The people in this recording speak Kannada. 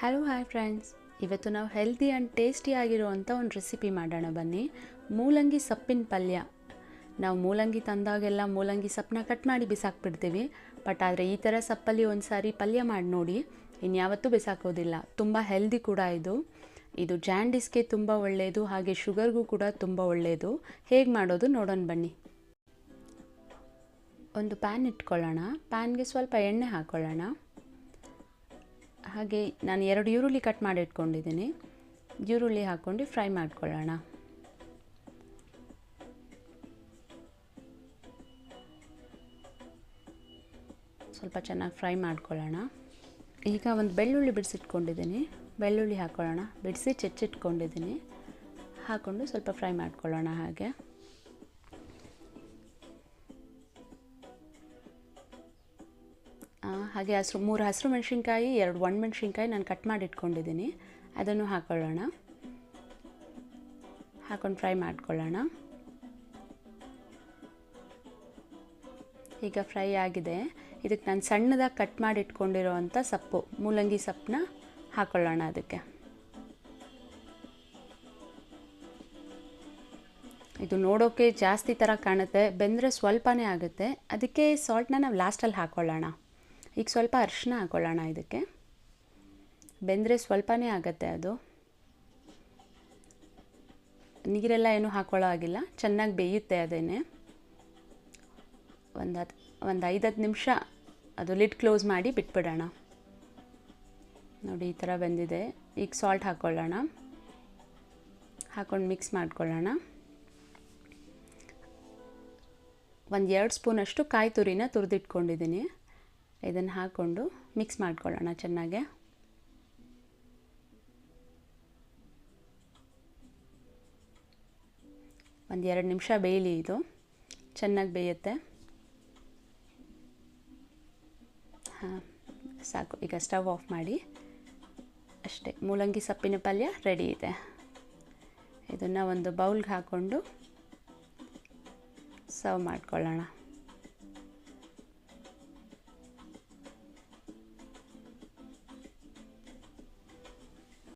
ಹಲೋ ಹಾಯ್ ಫ್ರೆಂಡ್ಸ್ ಇವತ್ತು ನಾವು ಹೆಲ್ದಿ ಆ್ಯಂಡ್ ಟೇಸ್ಟಿ ಆಗಿರುವಂಥ ಒಂದು ರೆಸಿಪಿ ಮಾಡೋಣ ಬನ್ನಿ. ಮೂಲಂಗಿ ಸೊಪ್ಪಿನ ಪಲ್ಯ. ನಾವು ಮೂಲಂಗಿ ತಂದಾಗೆಲ್ಲ ಮೂಲಂಗಿ ಸೊಪ್ಪನ್ನ ಕಟ್ ಮಾಡಿ ಬಿಸಾಕ್ಬಿಡ್ತೀವಿ. ಬಟ್ ಆದರೆ ಈ ಥರ ಸೊಪ್ಪಲ್ಲಿ ಒಂದು ಸಾರಿ ಪಲ್ಯ ಮಾಡಿ ನೋಡಿ. ಇನ್ಯಾವತ್ತೂ ಬಿಸಾಕೋದಿಲ್ಲ. ತುಂಬ ಹೆಲ್ದಿ ಕೂಡ ಇದು. ಇದು ಜಾಂಡಿಸ್ಗೆ ತುಂಬ ಒಳ್ಳೆಯದು ಹಾಗೆ ಶುಗರ್ಗೂ ಕೂಡ ತುಂಬ ಒಳ್ಳೆಯದು ಹೇಗೆ ಮಾಡೋದು ನೋಡೋಣ ಬನ್ನಿ. ಒಂದು ಪ್ಯಾನ್ ಇಟ್ಕೊಳ್ಳೋಣ. ಪ್ಯಾನ್ಗೆ ಸ್ವಲ್ಪ ಎಣ್ಣೆ ಹಾಕ್ಕೊಳ್ಳೋಣ ಹಾಗೆ ನಾನು ಎರಡು ಈರುಳ್ಳಿ ಕಟ್ ಮಾಡಿ ಇಟ್ಕೊಂಡಿದ್ದೀನಿ. ಈರುಳ್ಳಿ ಹಾಕ್ಕೊಂಡು ಫ್ರೈ ಮಾಡ್ಕೊಳ್ಳೋಣ. ಸ್ವಲ್ಪ ಚೆನ್ನಾಗಿ ಫ್ರೈ ಮಾಡ್ಕೊಳ್ಳೋಣ. ಈಗ ಒಂದು ಬೆಳ್ಳುಳ್ಳಿ ಬಿಡಿಸಿಟ್ಕೊಂಡಿದ್ದೀನಿ. ಬೆಳ್ಳುಳ್ಳಿ ಹಾಕ್ಕೊಳ್ಳೋಣ. ಬಿಡಿಸಿ ಚೆಚ್ಚಿಟ್ಕೊಂಡಿದ್ದೀನಿ. ಹಾಕ್ಕೊಂಡು ಸ್ವಲ್ಪ ಫ್ರೈ ಮಾಡ್ಕೊಳ್ಳೋಣ ಹಾಗೆ. ಹಾಗೆ ಹಸಿರು, ಮೂರು ಹಸಿರು ಮೆಣಸಿನ್ಕಾಯಿ, ಎರಡು ಒಣ ಮೆಣಸಿನ್ಕಾಯಿ ನಾನು ಕಟ್ ಮಾಡಿ ಇಟ್ಕೊಂಡಿದ್ದೀನಿ ಅದನ್ನು ಹಾಕ್ಕೊಳ್ಳೋಣ ಹಾಕೊಂಡು ಫ್ರೈ ಮಾಡ್ಕೊಳ್ಳೋಣ. ಈಗ ಫ್ರೈ ಆಗಿದೆ. ಇದಕ್ಕೆ ನಾನು ಸಣ್ಣದಾಗಿ ಕಟ್ ಮಾಡಿ ಇಟ್ಕೊಂಡಿರೋವಂಥ ಸೊಪ್ಪು, ಮೂಲಂಗಿ ಸೊಪ್ಪನ್ನ ಹಾಕ್ಕೊಳ್ಳೋಣ ಅದಕ್ಕೆ. ಇದು ನೋಡೋಕ್ಕೆ ಜಾಸ್ತಿ ಥರ ಕಾಣುತ್ತೆ. ಬೆಂದರೆ ಸ್ವಲ್ಪನೇ ಆಗುತ್ತೆ. ಅದಕ್ಕೆ ಸಾಲ್ಟ್ನ ನಾವು ಲಾಸ್ಟಲ್ಲಿ ಹಾಕ್ಕೊಳ್ಳೋಣ ಈಗ ಸ್ವಲ್ಪ ಅರಿಶಿನ ಹಾಕ್ಕೊಳ್ಳೋಣ ಇದಕ್ಕೆ. ಬೆಂದರೆ ಸ್ವಲ್ಪನೇ ಆಗುತ್ತೆ ಅದು. ನೀರೆಲ್ಲ ಏನೂ ಹಾಕೊಳ್ಳೋ ಆಗಿಲ್ಲ ಚೆನ್ನಾಗಿ ಬೇಯುತ್ತೆ ಅದೇನೆ. ಒಂದು ಹತ್ತು ಒಂದು ಐದತ್ತು ನಿಮಿಷ ಅದು ಲಿಡ್ ಕ್ಲೋಸ್ ಮಾಡಿ ಬಿಟ್ಬಿಡೋಣ. ನೋಡಿ, ಈ ಥರ ಬಂದಿದೆ. ಈಗ ಸಾಲ್ಟ್ ಹಾಕ್ಕೊಳ್ಳೋಣ ಹಾಕ್ಕೊಂಡು ಮಿಕ್ಸ್ ಮಾಡ್ಕೊಳ್ಳೋಣ. ಒಂದು ಎರಡು ಸ್ಪೂನಷ್ಟು ಕಾಯಿ ತುರಿನ ತುರಿದಿಟ್ಕೊಂಡಿದ್ದೀನಿ. ಇದನ್ನು ಹಾಕ್ಕೊಂಡು ಮಿಕ್ಸ್ ಮಾಡ್ಕೊಳ್ಳೋಣ ಚೆನ್ನಾಗೆ. ಒಂದು ಎರಡು ನಿಮಿಷ ಬೇಯಲಿ ಇದು. ಚೆನ್ನಾಗಿ ಬೇಯುತ್ತೆ. ಹಾಂ, ಸಾಕು. ಈಗ ಸ್ಟವ್ ಆಫ್ ಮಾಡಿ. ಅಷ್ಟೇ. ಮೂಲಂಗಿ ಸೊಪ್ಪಿನ ಪಲ್ಯ ರೆಡಿ ಇದೆ. ಇದನ್ನು ಒಂದು ಬೌಲ್ಗೆ ಹಾಕ್ಕೊಂಡು ಸರ್ವ್ ಮಾಡ್ಕೊಳ್ಳೋಣ.